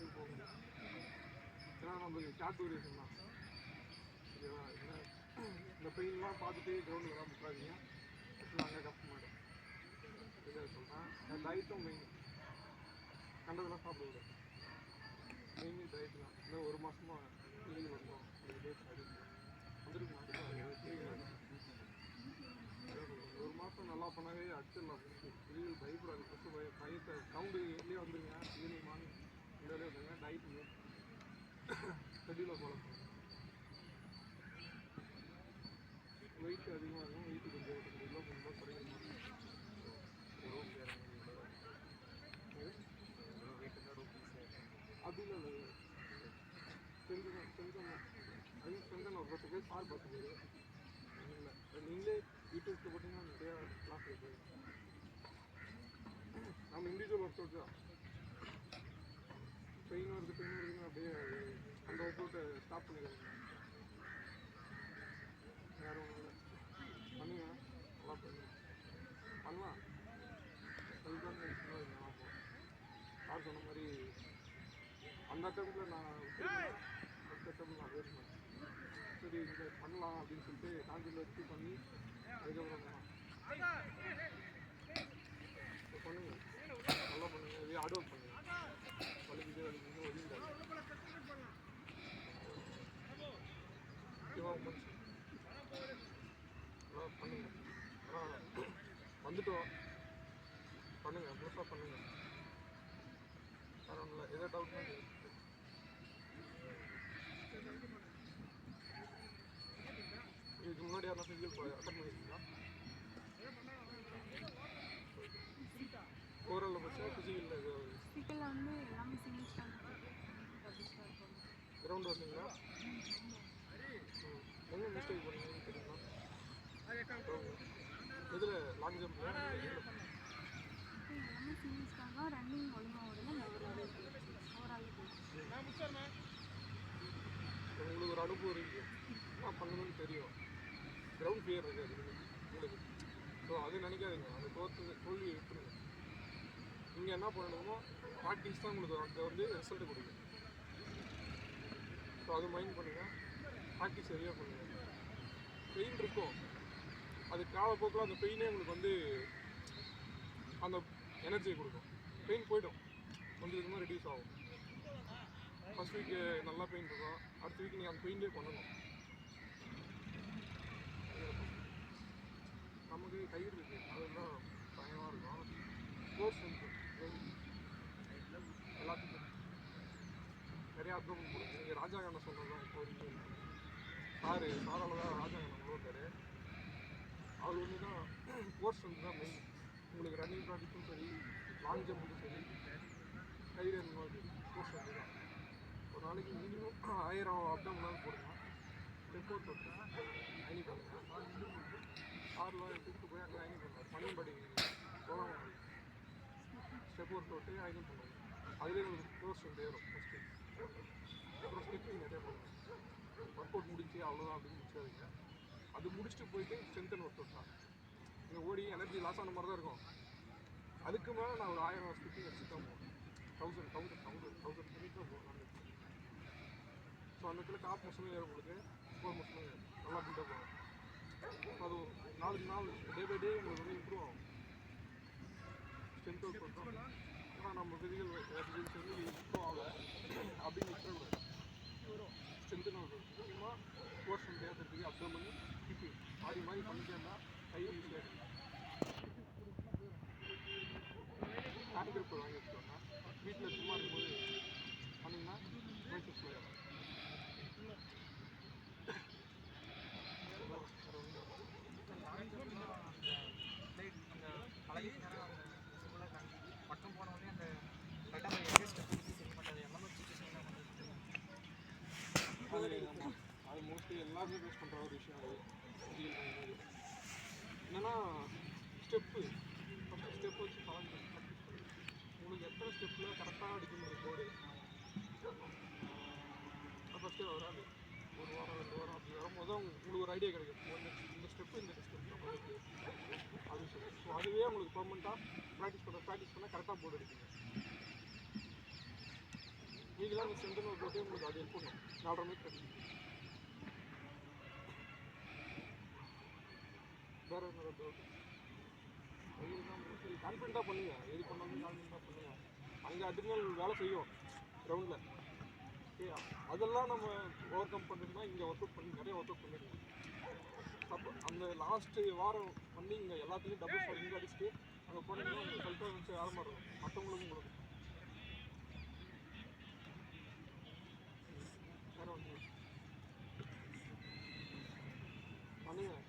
இடத்துக்கு போக ஏன்னா நம்மளுக்கு கேட் டூரேஷன் தான் ஓகேவா இந்த பெயின்லாம் பார்த்துட்டு கிரவுண்டில் தான் முட்டாதீங்க அங்கே கஷ்டமாயிடும் இதை சொல்கிறேன் டயட்டும் மெயின் கண்டதெல்லாம் சாப்பிடக்கூடாது மெயின் டயட் தான். இன்னும் ஒரு மாதமாக வெளியில் வந்தோம் டேட் வந்துருக்கு ஒரு மாதம் நல்லா பண்ணவே அடிச்சிடலாம். வெளியில் பயப்படாது ஃபஸ்ட்டு பய பயத்தை சவுண்டு வெளியே வந்துருங்க. Evening morning. இந்த ஷெட்யூலாக வந்துருங்க ஃபாலோ பண்ணுங்க வெயிட் அதிகமாக இருக்கும் வெயிட் கொஞ்சம் கொஞ்சம் கிலோ கொஞ்சம் குறைக்கணும் அப்படி இல்லை செஞ்சு செஞ்சோம் அது செஞ்சோம் ஒரு பத்து பேர் சார் பத்து பேர் இல்லை நீங்களே யூடியூப்ஸில் போட்டிங்கன்னா நிறையா கிளாஸ் இருக்குது நம்ம இண்டிவிஜுவல் ஒர்க் அவுட் தான் பெயின் வருது பெயின் வருதுன்னு அப்படியே அந்த ஒர்க் ஸ்டாப் பண்ணிடுங்க வேறு ஒன்றும் பண்ணுங்க. நல்லா பண்ணுங்க. பண்ணலாம். அதுதான் நல்லா போகும் சார் சொன்ன மாதிரி அந்த டைமில் நான் அந்த டைமில் நான் வேஸ்ட் பண்ணேன். சரி இதை பண்ணலாம் அப்படின்னு சொல்லிட்டு காஞ்சியில் வச்சு பண்ணி அதுக்கப்புறம் பண்ணலாம். இப்ப பண்ணுங்க நல்லா பண்ணுங்க இதே ஹார்ட் ஒர்க் பண்ணுங்க வலிக்குது வலிக்குது ஒதுங்கிடாது முக்கியமாக முடிச்சு நல்லா பண்ணுங்க. வந்துட்டோம். பண்ணுங்க முழுசாக பண்ணுங்க. வேற ஒன்றும் இல்லை எதோ டவுட்னா இதுக்கு முன்னாடி யாரும் ஃபிசிக்கல் அட்டன் பண்ணியிருக்கீங்களா ஓரலில் பட்சம் ஃபிசிக்கலில் இது சிக்கலில் வந்து எல்லாமே சிங்கிள் ஸ்டாண்டர்ட் கிரவுண்ட் வந்தீங்களா எங்கே மிஸ்டேக் பண்ணீங்கன்னு தெரியுமா? இதில் லாங் ஜம்ப்ல எல்லாமே தான் ரன்னிங் ஒழுங்காக ஓவரால் உங்களுக்கு ஒரு அனுபவம் இருக்கு. என்ன பண்ணணும்னு தெரியும். கிரவுண்ட் ஃபியர் இருக்காது உங்களுக்கு. ஸோ அது நினைக்காதீங்க. அந்த தோற்று தோல்வியை விட்டுருங்க. நீங்கள் என்ன பண்ணணுமோ ப்ராக்டிஸ் தான் உங்களுக்கு அங்கே வந்து ரிசல்ட் கொடுக்கும். ஸோ அது மைண்ட் பண்ணுங்கள் ப்ராக்டிஸ் சரியாக பண்ணுங்கள் பெயின் இருக்கும். அது காலப்போக்கில் அந்த பெயினே உங்களுக்கு வந்து அந்த எனர்ஜியை கொடுக்கும். பெயின் போயிடும். கொஞ்சம் கொஞ்சமாக ரெடியூஸ் ஆகும். ஃபஸ்ட் வீக் நல்லா பெயின் இருக்கும். அடுத்த வீக் நீங்கள் அந்த பெயின்லேயே பண்ணணும் நமக்கு கயிறு இருக்கு. அதெல்லாம் பயமாக இருக்கும். ஸ்போர்ட்ஸ் இருக்கு எல்லாத்துக்கும். நிறையா அப்ரூவல் கொடுக்கும் நீங்கள் ராஜா கண்ணன் சொன்னது தான் இப்போ சார் சாரால தான் ராஜா கண்ணன் கொடுத்தாரு அவர் வந்து தான் கோர்ஸ் வந்து தான் மெயின் உங்களுக்கு ரன்னிங் ப்ராஜெக்ட்டும் சரி லாங் ஜம்புக்கும் சரி கை அந்த கோர்ஸ் வந்து தான். ஒரு நாளைக்கு மினிமம் ஆயிரம் அப்டம்னாலும் போடுங்க டெப்போ தொட்டு அயனி பண்ணுங்கள் ஆறுலாம் கூப்பிட்டு போய் அங்கே அயனி பண்ணுவார் பனியன்படி சோழம் ஸ்டெப் ஒர்க் தொட்டு அயனி பண்ணுவாங்க அதுலேயே உங்களுக்கு கோர்ஸ் வந்து ஏறும். ஃபஸ்ட்டு அப்புறம் ஸ்கிப்பிங் நிறைய பண்ணுவாங்க அவ்வளோதான் அப்படின்னு முடிச்சாதீங்க அது முடிச்சுட்டு போயிட்டு ஸ்ட்ரென்த்தன் ஒர்க் அவுட் தான் ஓடி எனர்ஜி லாஸ் ஆன மாதிரி தான் இருக்கும். அதுக்கு மேலே நான் ஒரு ஆயிரம் ஸ்கிப்பிங் வச்சு தான் போவேன். தௌசண்ட் தௌசண்ட் தௌசண்ட் தௌசண்ட் பண்ணிட்டு போவேன். ஸோ அந்த இடத்துல காப் மசலும் ஏறும் உங்களுக்கு ஃபோர் மசலும் ஏறும். நல்லா பில்டப் ஆகும். அது நாளுக்கு நாள் டே பை டே உங்களுக்கு வந்து இம்ப்ரூவ் ஆகும். ஸ்ட்ரென்த் ஒர்க் பண்ணுறோம் ஆனால் நம்ம விதிகள் வந்து இம்ப்ரூவ் ஆகலை அப்படின்னு விட்டுறக்கூடாது ஸ்ட்ரென்த்துன்னு ஒரு முக்கியமாக கோர்ஸ் பேசுறதுக்கு அப்சர்வ் பண்ணி கிப்பி மாறி மாறி பண்ணிட்டே இருந்தால் கை யூஸ் இருக்கும் ஹேண்ட் கிரிப் வாங்கி வச்சுக்கோங்க வீட்டில் சும்மா இருக்கும்போது பண்ணிங்கன்னா மைசூஸ் போயிடும் பழைய அந்த பக்கம் போன அந்த கரெக்டாக எங்கே ஸ்டெப் மாட்டாது எல்லாமே சுச்சுவேஷன் அது அது எல்லாருமே ஒரு விஷயம் அது என்னன்னா ஸ்டெப்பு ஃபஸ்ட்டு ஸ்டெப் வச்சு பழங்க பண்ணுங்க. உங்களுக்கு எத்தனை ஸ்டெப்பில் கரெக்டாக அடிக்க முடியும் போடு ஃபஸ்ட்டு வராது. ஒரு வாரம் ரெண்டு வாரம் அப்படி வரும்போது தான் உங்களுக்கு ஒரு ஐடியா கிடைக்கும். இந்த ஸ்டெப்பு இந்த ஸ்டெப் நம்ம அப்படின்னு சொல்லி ஸோ அதுவே உங்களுக்கு பர்மனெண்ட்டாக ப்ராக்டிஸ் பண்ண ப்ராக்டிஸ் பண்ணால் கரெக்டாக போர்டு அடிப்பீங்க. நீங்களாம் மிஸ் ரெண்டு போட்டே உங்களுக்கு அது ஹெல்ப் பண்ணும். நாலரை மீட் வேற என்ன டவுட் கான்ஃபிடண்ட்டாக பண்ணுங்க எது பண்ணாலும் கான்ஃபிடண்ட்டாக பண்ணுங்க அங்கே அட்ரினல் வேலை செய்யும் கிரவுண்டில் ஓகே அதெல்லாம் நம்ம ஓவர் கம் பண்ணுறதுனா இங்கே ஒர்க் அவுட் பண்ணி நிறைய ஒர்க் அவுட் பண்ணிருக்கோம் அப்போ அந்த லாஸ்ட்டு வாரம் பண்ணி இங்கே எல்லாத்துலேயும் டபுள் ஃபோர் இங்கே அடிச்சுட்டு அங்கே போனீங்கன்னா உங்கள் செல்ஃபாக வச்சு வேலை இருக்கும் மற்றவங்களுக்கும் கொடுக்கும் வேற ஒன்று பண்ணுங்க